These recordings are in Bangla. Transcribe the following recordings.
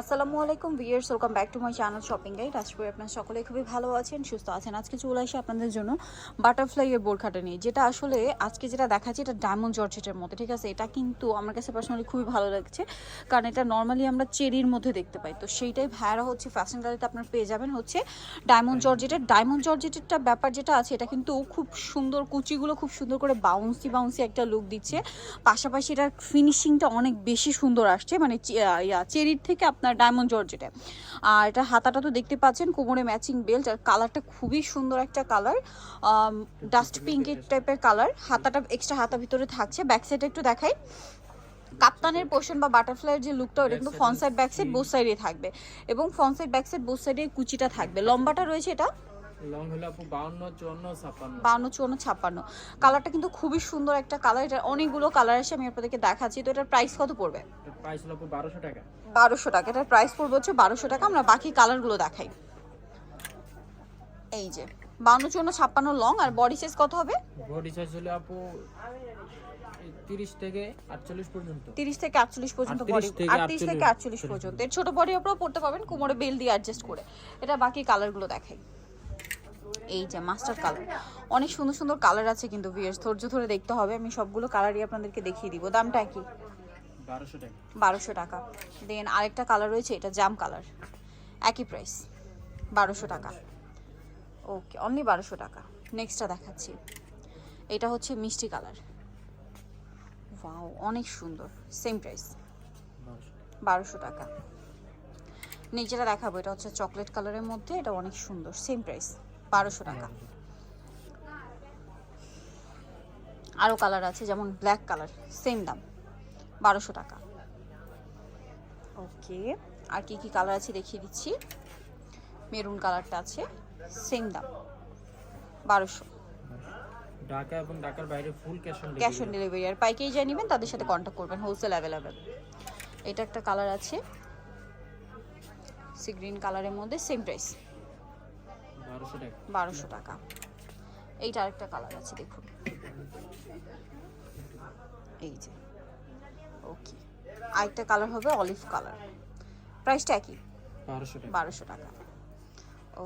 আসসালামু আলাইকুম viewers welcome back to my channel shopping guide. আজ করে আপনারা সকলে খুবই ভালো আছেন সুস্থ আছেন। আজকে চলে আসি আপনাদের জন্য বাটারফ্লাই এর বোরখাটা নিয়ে যেটা আসলে আজকে যেটা দেখাচ্ছি এটা ডায়মন্ড জর্জেটের মধ্যে ঠিক আছে? এটা কিন্তু আমার কাছে পার্সোনালি খুবই ভালো লাগছে কারণ এটা নর্মালি আমরা চেরির মধ্যে দেখতে পাই। তো সেইটাই ভাইরা হচ্ছে ফ্যাশন গ্যালারিতে আপনারা পেয়ে যাবেন হচ্ছে ডায়মন্ড জর্জেটের। ডায়মন্ড জর্জেটেরটা ব্যাপার যেটা আছে এটা কিন্তু খুব সুন্দর কুচিগুলো খুব সুন্দর করে বাউন্সি বাউন্সি একটা লুক দিচ্ছে। পাশাপাশি এটার ফিনিশিংটা অনেক বেশি সুন্দর আসছে মানে ইয়া চেরির থেকে আপনার ডায়মন্ড জর্জেটে। আর এটা হাতাটা তো দেখতে পাচ্ছেন কোমরে ম্যাচিং বেল্ট আর কালারটা খুবই সুন্দর একটা কালার ডাস্ট পিঙ্কের টাইপের কালার হাতাটা এক্সট্রা হাতা ভিতরে থাকছে। ব্যাক সাইডে একটু দেখাই। কাপ্তানের পোর্শন বা বাটারফ্লাইয়ের যে লুকটা ওটা কিন্তু front side back side both সাইডে থাকবে। এবং front side back side both সাইডে কুচিটা থাকবে। লম্বাটা রয়েছে এটা লং হলো আপু কালারটা কিন্তু খুবই সুন্দর একটা কালার এটা অনেকগুলো কালার আছে আমি আপনাদেরকে দেখাচ্ছি। তো এটার প্রাইস কত পড়বে? প্রাইস হলো আপু বারোশো টাকা। বারোশো টাকা। এটার প্রাইস পড়বে হচ্ছে টাকা। আমরা বাকি কালারগুলো দেখাই। এই যে বাউন্ন চুয়ান্ন ছাপ্পান্ন লং আর বডি সাইজ কত হবে? বডি সাইজ হলো আপু তিরিশ থেকে আটচল্লিশ পর্যন্ত। তিরিশ থেকে আটচল্লিশ পর্যন্ত বডি থেকে আটত্রিশ থেকে 48 পর্যন্ত। এর ছোট বডি আপনারাও পড়তে পারবেন। কোমরে বেল দিয়ে অ্যাডজাস্ট করে। এটা বাকি কালারগুলো দেখাই। এই যে মাস্টার কালার। অনেক সুন্দর সুন্দর কালার আছে কিন্তু ভিয়ার্স ধৈর্য ধরে দেখতে হবে। আমি সবগুলো কালারই আপনাদেরকে দেখিয়ে দিব। দামটা কি? বারোশো টাকা। দেন আরেকটা কালার রয়েছে এটা জাম কালার। একই প্রাইস বারোশো টাকা। ওকে অনলি বারোশো টাকা। নেক্সটটা দেখাচ্ছি। এটা হচ্ছে মিষ্টি কালার। ওয়াও অনেক সুন্দর। সেম প্রাইস বারোশো বারোশো টাকা। নিচেটা দেখাবো এটা হচ্ছে চকলেট কালারের মধ্যে। এটা অনেক সুন্দর। সেম প্রাইস বারোশো টাকা। আরও কালার আছে যেমন ব্ল্যাক কালার সেম দাম বারোশো টাকা। ওকে। আর কি কি কালার আছে দেখিয়ে দিচ্ছি। মেরুন কালারটা আছে সেম দাম বারোশো। ঢাকা এবং ঢাকার বাইরে full cash on cash on delivery আর পাইকেই যা নেবেন তাদের সাথে কন্ট্যাক্ট করবেন হোলসেল অ্যাভেলেবেল এটা একটা কালার আছে সি গ্রিন কালারের মধ্যে সেম প্রাইস বারোশো টাকা। বারোশো টাকা। এইটা আরেকটা কালার আছে দেখুন। এই যে। ওকে আরেকটা কালার হবে অলিভ কালার প্রাইসটা একই? বারোশো টাকা।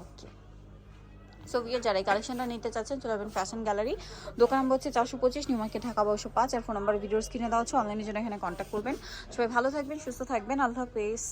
ওকে সো ভিয়ার যারা এই কালেকশনটা নিতে চাচ্ছেন চলে যাবেন ফ্যাশন গ্যালারি দোকান নম্বর হচ্ছে চারশো পঁচিশ নিউ মার্কেট ঢাকা বারোশো পাঁচ। আর ফোন নাম্বার ভিডিওস কিনে দেওয়া হচ্ছে অনলাইনের জন্য এখানে কন্ট্যাক্ট করবেন। সবাই ভালো থাকবেন সুস্থ থাকবেন। আল্লাহ হাফেজ।